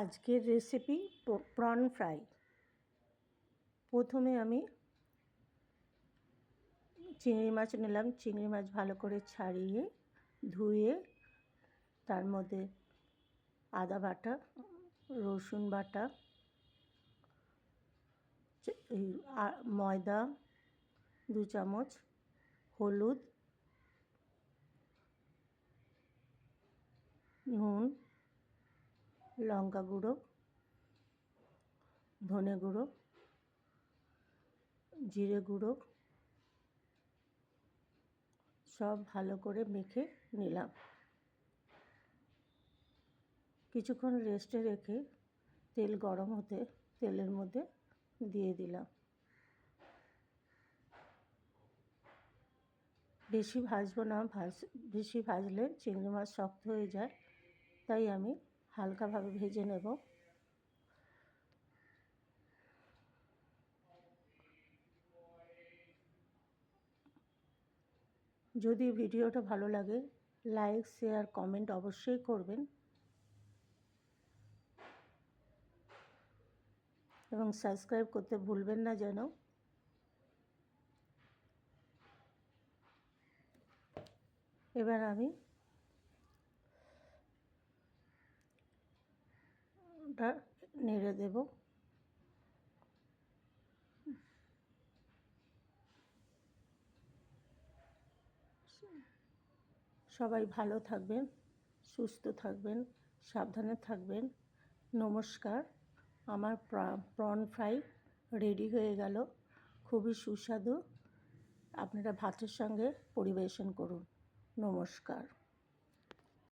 আজকের recipe prawn fry প্রথমে আমি চিংড়ি মাছ নিলাম। চিংড়ি মাছ ভালো করে ছাড়িয়ে ধুয়ে তার মধ্যে আদা বাটা, রসুন বাটা ময়দা দু চামচ, হলুদ, নুন লঙ্কা গুঁড়ো, ধনে গুঁড়ো, জিরে গুঁড়ো, সব ভালো করে মেখে নিলাম। কিছুক্ষণ রেস্টে রেখে তেল গরম হতে, তেলের মধ্যে দিয়ে দিলাম। বেশি ভাজবো না, ভাজ, বেশি ভাজলে চিংড়ি মাছ শক্ত হয়ে যায়, তাই আমি হালকাভাবে ভেজে নেব। যদি ভিডিওটা ভালো লাগে, লাইক, শেয়ার, কমেন্ট অবশ্যই করবেন। এবং সাবস্ক্রাইব করতে ভুলবেন না যেন। এবার আমি ওটা নেড়ে দেব। সবাই ভালো থাকবেন, সুস্থ থাকবেন, সাবধানে থাকবেন। নমস্কার। আমার প্রন ফ্রাই রেডি হয়ে গেল। খুবই সুস্বাদু। আপনারা ভাতের সঙ্গে পরিবেশন করুন। নমস্কার।